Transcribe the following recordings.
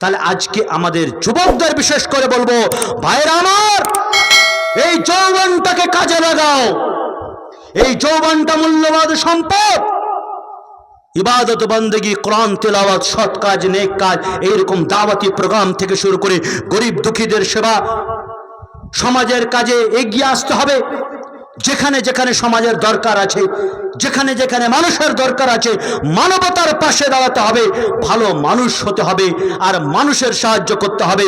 তাহলে আজকে আমাদের যুবকদের বিশেষ করে বলব ভাইরা আমার, এই যৌবনটাকে কাজে লাগাও। এই যৌবনটা মূল্যবাদ সম্পদ। ইবাদত, বন্দেগি, কোরআন, তেলাওয়াত, সৎ কাজ, নেক কাজ, এইরকম দাওয়াতি প্রোগ্রাম থেকে শুরু করে গরিব দুঃখীদের সেবা, সমাজের কাজে এগিয়ে আসতে হবে। যেখানে যেখানে সমাজের দরকার আছে, যেখানে যেখানে মানুষের দরকার আছে, মানবতার পাশে দাঁড়াতে হবে, ভালো মানুষ হতে হবে, আর মানুষের সাহায্য করতে হবে।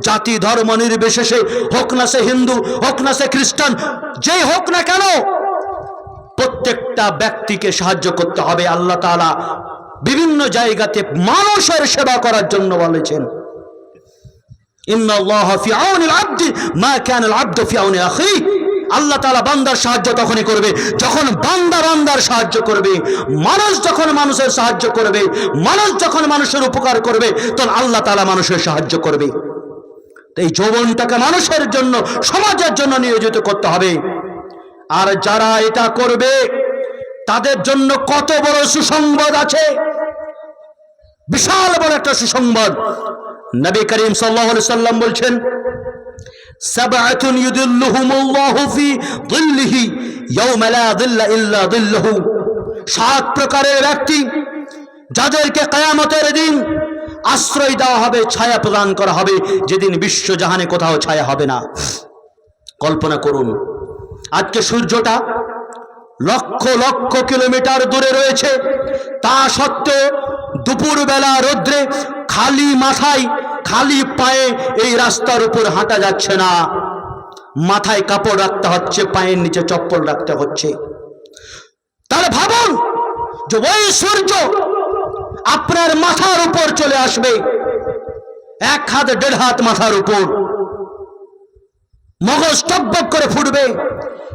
জাতি ধর্ম নির্বিশেষে, হোক না সে হিন্দু, হোক না সে খ্রিস্টান, যেই হোক না কেন, প্রত্যেকটা ব্যক্তিকে সাহায্য করতে হবে। আল্লাহ তাআলা বিভিন্ন জায়গাতে মানুষের সেবা করার জন্য বলেছেন। আউনিল আবদি, মা কানাল আবদু ফি আখি আল্লাহ তালা বান্দার সাহায্য তখনই করবে। যখন বান্দা বান্দার সাহায্য করবে, মানুষ যখন মানুষের সাহায্য করবে, মানুষ যখন মানুষের উপকার করবে, তখন আল্লাহ তালা মানুষের সাহায্য করবে। এই যৌবনটাকে মানুষের জন্য, সমাজের জন্য নিয়োজিত করতে হবে। আর যারা এটা করবে, তাদের জন্য কত বড় সুসংবাদ আছে। বিশাল বড় একটা সুসংবাদ। নবী করিম আলাইহি সাল্লাম বলছেন সাবআতুন ইউদিল্লুহুমুল্লাহু ফি যিল্লিহি ইয়াওমা লা যিল্লা ইল্লা যিল্লুহু সাত প্রকারের ব্যক্তি যাদেরকে কিয়ামতের দিন আশ্রয় দেওয়া হবে, ছায়া প্রদান করা হবে, যেদিন বিশ্ব জাহানে কোথাও ছায়া হবে না। কল্পনা করুন, আজকে সূর্যটা লক্ষ লক্ষ কিলোমিটার দূরে রয়েছে, তা সত্ত্বেও দুপুরবেলা রোদ্রে খালি মাথায়, খালি পায়ে এই রাস্তার উপর হাঁটা যাচ্ছে না। মাথায় কাপড় রাখতে হচ্ছে, পায়ের নিচে চপ্পল রাখতে হচ্ছে। তাহলে ভাবুন যে ওই সূর্য আপনার মাথার উপর চলে আসবে। এক হাত, দেড় হাত মাথার উপর। মগজ টকবক করে ফুটবে।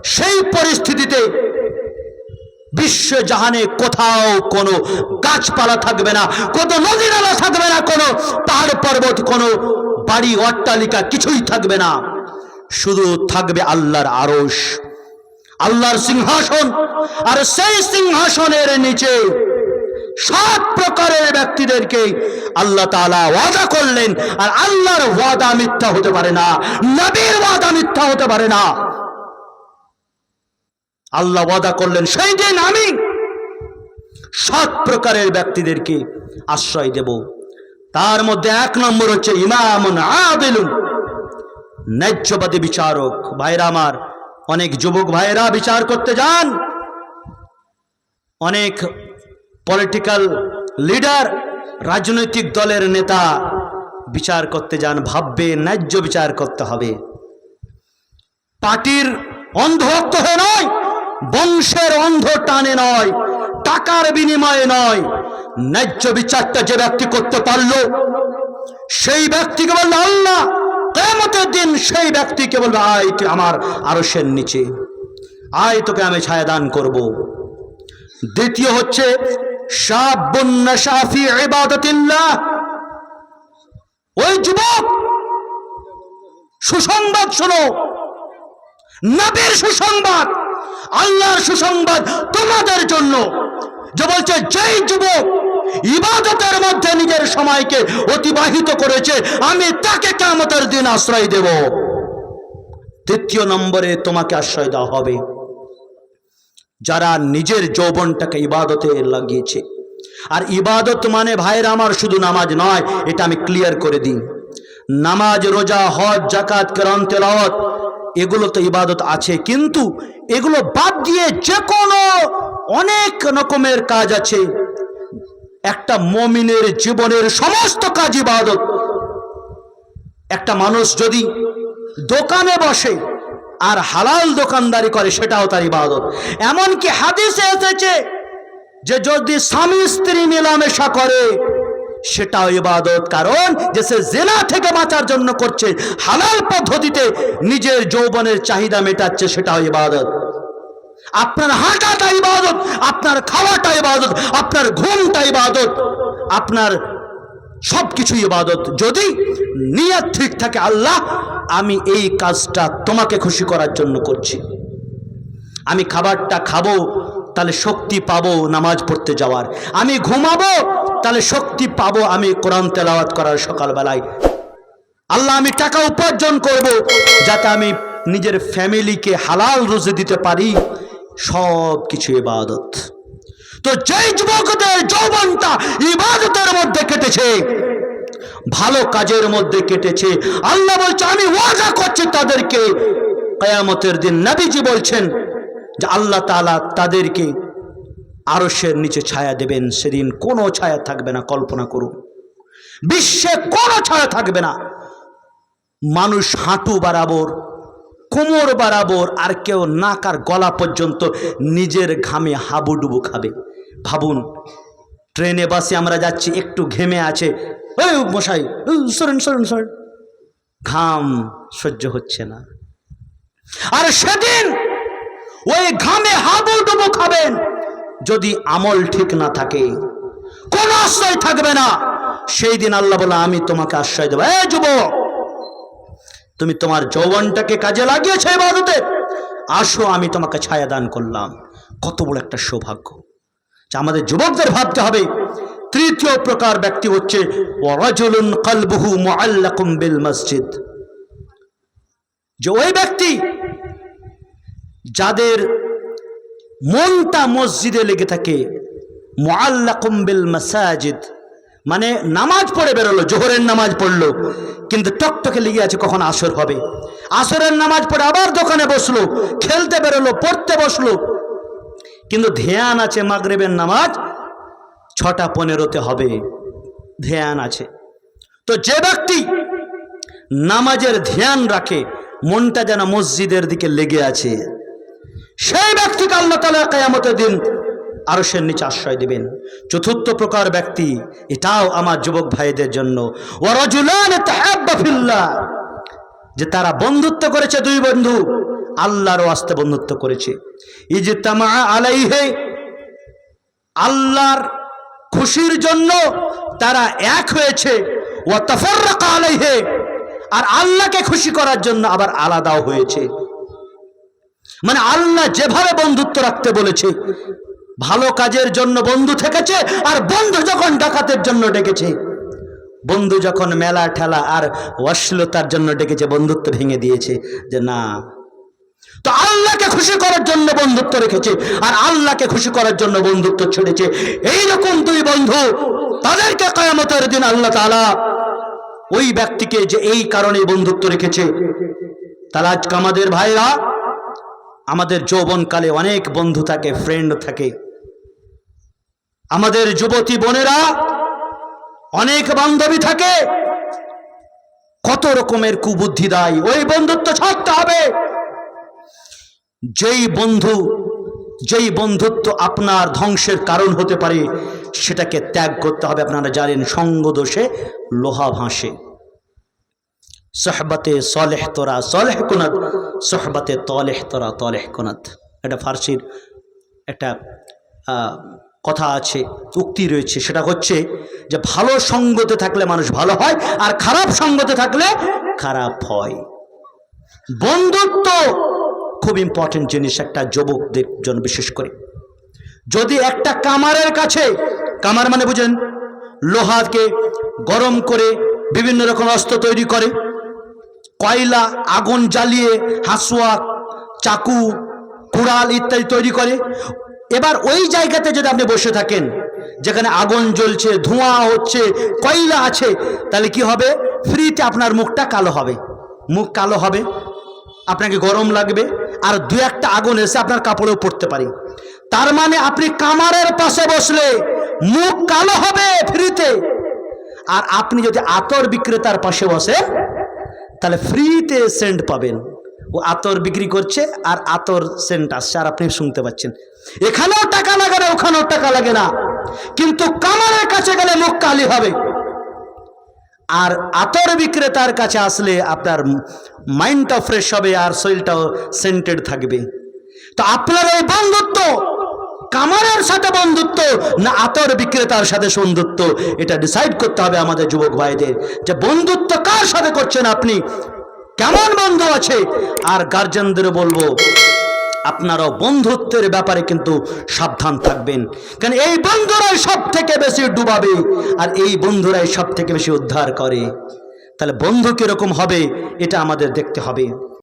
সেই পরিস্থিতিতে বিশ্ব জাহানে কোথাও কোনো গাছপালা থাকবে না, কোনো নদী নালা থাকবে না, কোনো পাহাড় পর্বত, কোনো বাড়ি, অট্টালিকা কিছুই থাকবে না। শুধু থাকবে আল্লাহর আরশ, আল্লাহর সিংহাসন, আর সেই সিংহাসনের নিচে সব প্রকারের ব্যক্তিদেরকে আল্লাহ তাআলা ওয়াদা করলেন, আর আল্লাহর ওয়াদা মিথ্যা হতে পারে না, নবীর ওয়াদা মিথ্যা হতে পারে না। আল্লাহ ওয়াদা করলেন, সেই দিন আমি সাত প্রকারের ব্যক্তিদেরকে আশ্রয় দেব। তার মধ্যে এক নম্বর হচ্ছে আদিলুন, ন্যায্যবাদী বিচারক। ভাইরা আমার, অনেক যুবক ভাইরা বিচার করতে যান। অনেক পলিটিক্যাল লিডার রাজনৈতিক দলের নেতা বিচার করতে যান, ভাববে ন্যায্য বিচার করতে হবে। পার্টির অন্ধভক্ত হয়ে নয় বংশের অন্ধ টানে নয়, টাকার বিনিময়ে নয়। ন্যায্য বিচারটা যে ব্যক্তি করতে পারল, সেই ব্যক্তিকে বলল আল্লাহ কেমতের দিন সেই ব্যক্তিকে বলবে, আয় তুই আমার আরসের নিচে, আয় তোকে আমি ছায়া দান করব। দ্বিতীয় হচ্ছে ওই যুবক, সুসংবাদ শোনো। নবীর সুসংবাদ। আল্লাহর সুসংবাদ তোমাদের জন্য। যে বলছে, যেই যুবক ইবাদতের মধ্যে নিজের সময়কে অতিবাহিত করেছে, আমি তাকে কেমতের দিন আশ্রয় দেব। তৃতীয় নম্বরে তোমাকে আশ্রয় দেওয়া হবে। যারা নিজের যৌবনটাকে ইবাদতে লাগিয়েছে। আর ইবাদত মানে ভাইয়ের, আমার শুধু নামাজ নয়, এটা আমি ক্লিয়ার করে দিই। নামাজ, রোজা, হজ জাকাত কেরান তেলাওয়াত এগুলো তো ইবাদত আছে, কিন্তু এগুলো বাদ দিয়ে যে কোনো অনেক রকমের কাজ আছে। একটা মমিনের জীবনের সমস্ত কাজ ইবাদত। একটা মানুষ যদি দোকানে বসে আর হালাল দোকানদারি করে, সেটাও তার ইবাদত। এমনকি হাদিসে এসেছে যে যদি স্বামী স্ত্রী মেলামেশা করে সেটাও ইবাদত, কারণ যে সে জেনা থেকে বাঁচার জন্য করছে, হালাল পদ্ধতিতে নিজের যৌবনের চাহিদা মেটাচ্ছে, সেটাও ইবাদত। আপনার হাঁটাটা ইবাদত, আপনার খাওয়াটা ইবাদত, আপনার ঘুমটা ইবাদত, আপনার সব কিছু ইবাদত। যদি নিয়ত ঠিক থাকে, আল্লাহ, আমি এই কাজটা তোমাকে খুশি করার জন্য করছি। আমি খাবারটা খাব, তাহলে শক্তি পাবো নামাজ পড়তে যাওয়ার। আমি ঘুমাবো তাহলে শক্তি পাবো আমি কোরআন তেলাওয়াত করার সকালবেলায়। আল্লাহ, আমি টাকা উপার্জন করব যাতে আমি নিজের ফ্যামিলিকে হালাল রুজি দিতে পারি। সব কিছু ইবাদত। তো যেই যুবকদের যৌবনটা ইবাদতের মধ্যে কেটেছে, ভালো কাজের মধ্যে কেটেছে, আল্লাহ বলছে, আমি ওয়াজা করছি তাদেরকে। কয়ামতের দিন নবীজি বলছেন যে আল্লাহ তাআলা তাদেরকে আরশের নিচে ছায়া দেবেন, সেদিন কোনো ছায়া থাকবে না, কল্পনা করুন। বিশ্বে কোনো ছায়া থাকবে না। মানুষ হাঁটু বরাবর কোমর বরাবর আর কেউ নাক আর গলা পর্যন্ত নিজের ঘামে হাবুডুবু খাবে। ভাবুন, ট্রেনে, বাসে আমরা যাচ্ছি, একটু ঘেমে আছে। ওই মশাই সরেন সরেন সরেন। ঘাম সহ্য হচ্ছে না। আর সেদিন ওই ঘামে হাবুডুবু খাবেন। যদি আমল ঠিক না থাকে, কোন আশ্রয় থাকবে না। সেই দিন আল্লাহ বলে, আমি তোমাকে আশ্রয় দেবো। এ যুবক, তুমি তোমার যৌবনটাকে কাজে লাগিয়েছো ইবাদতে আসো, আমি তোমাকে ছায়া দান করলাম। কত বড় একটা সৌভাগ্য। যা আমাদের যুবকদের ভাবতে হবে, তৃতীয় প্রকার ব্যক্তি হচ্ছে বিল মসজিদ। যে ওই ব্যক্তি, যাদের মনটা মসজিদে লেগে থাকে। মুআল্লাকুম বিল মাসাজিদ। মানে নামাজ পড়ে বেরোলো, জোহরের নামাজ পড়ল, কিন্তু টকটকে লেগে আছে কখন আসর হবে। আসরের নামাজ পড়ে আবার দোকানে বসল, খেলতে বেরোলো, পড়তে বসল। কিন্তু ধ্যান আছে মাগরেবের নামাজ ছটা পনেরোতে হবে। ধ্যান আছে। তো যে ব্যক্তি নামাজের ধ্যান রাখে, মনটা যেন মসজিদের দিকে লেগে আছে। সেই ব্যক্তিকে আল্লাহ তালা কেয়ামতের দিন আরশের নিচে আশ্রয় দেবেন। চতুর্থ প্রকার ব্যক্তি, এটাও আমার যুবক ভাইদের জন্য। যে তারা বন্ধুত্ব করেছে দুই বন্ধু, আল্লাহরও আস্তে বন্ধুত্ব করেছে। ইজতামা আলাইহে, আল্লাহর খুশির জন্য তারা এক হয়েছে। ও তফররাকা আলাইহে, আর আল্লাহকে খুশি করার জন্য আবার আলাদাও হয়েছে। মানে আল্লাহ যেভাবে বন্ধুত্ব রাখতে বলেছে, ভালো কাজের জন্য বন্ধু থেকেছে আর বন্ধু যখন ডাকাতের জন্য ডেকেছে, বন্ধু যখন মেলা ঠেলা আর অশ্লীলতার জন্য ডেকেছে, বন্ধুত্ব ভেঙে দিয়েছে যে না। তো আল্লাহকে খুশি করার জন্য বন্ধুত্ব রেখেছে আর আল্লাহকে খুশি করার জন্য বন্ধুত্ব ছেড়েছে। এইরকম দুই বন্ধু তাদেরকে কয়ামতের দিন আল্লাহ তাআলা ওই ব্যক্তিকে যে এই কারণে বন্ধুত্ব রেখেছে। তারা আজকে আমাদের ভাইরা আমাদের যৌবনকালে অনেক বন্ধু থাকে ফ্রেন্ড থাকে। আমাদের যুবতী বোনেরা অনেক বান্ধবী থাকে। কত রকমের কুবুদ্ধি দেয়, ওই বন্ধুত্ব ছাড়তে হবে। যেই বন্ধু, যেই বন্ধুত্ব আপনার ধ্বংসের কারণ হতে পারে, সেটাকে ত্যাগ করতে হবে। আপনারা জানেন, সঙ্গ দোষে লোহা ভাসে। সহবতে সলেহ তোরা, সলেহ কুনাত সহবতে তলেহ তোরা, তলেহ কুনাত। এটা ফার্সির একটা কথা আছে, উক্তি রয়েছে। সেটা হচ্ছে যে ভালো সঙ্গতে থাকলে মানুষ ভালো হয় আর খারাপ সঙ্গতে থাকলে খারাপ হয়। বন্ধুত্ব খুব ইম্পর্টেন্ট জিনিস একটা যুবকদের জন্য বিশেষ করে। যদি একটা কামারের কাছে, কামার মানে বুঝেন, লোহাকে গরম করে বিভিন্ন রকম অস্ত্র তৈরি করে কয়লা, আগুন জ্বালিয়ে হাসুয়া, চাকু, কুড়াল ইত্যাদি তৈরি করে। এবার ওই জায়গাতে যদি আপনি বসে থাকেন, যেখানে আগুন জ্বলছে, ধোঁয়া হচ্ছে, কয়লা আছে, তাহলে কি হবে? ফ্রিতে আপনার মুখটা কালো হবে। মুখ কালো হবে, আপনাকে গরম লাগবে, আর দু একটা আগুন এসে আপনার কাপড়েও পড়তে পারে। তার মানে আপনি কামারের পাশে বসলে মুখ কালো হবে ফ্রিতে। আর আপনি যদি আতর বিক্রেতার পাশে বসে তাহলে ফ্রিতে সেন্ট পাবেন। ও আতর বিক্রি করছে আর আতর সেন্ট আসছে। আর আপনি শুনতে পাচ্ছেন, এখানেও টাকা লাগে না, ওখানেও টাকা লাগে না। কিন্তু কামারের কাছে গেলে মুখ কালি হবে। আর আতর বিক্রেতার কাছে আসলে আপনার মাইন্ডটাও ফ্রেশ হবে আর শরীরটাও সেন্টেড থাকবে। তো আপনার এই বন্ধুত্ব কামারের সাথে বন্ধুত্ব, না আতর বিক্রেতার সাথে বন্ধুত্ব এটা ডিসাইড করতে হবে আমাদের যুবক ভাইদের যে বন্ধুত্ব কার সাথে করছেন আপনি? কেমন বন্ধু আছে? আর গার্জেনদের বলব, আপনারাও বন্ধুত্বের ব্যাপারে কিন্তু সাবধান থাকবেন। কারণ এই বন্ধুরাই সব থেকে বেশি ডুবাবে, আর এই বন্ধুরাই সব থেকে বেশি উদ্ধার করে। তাহলে বন্ধু কীরকম হবে, এটা আমাদের দেখতে হবে।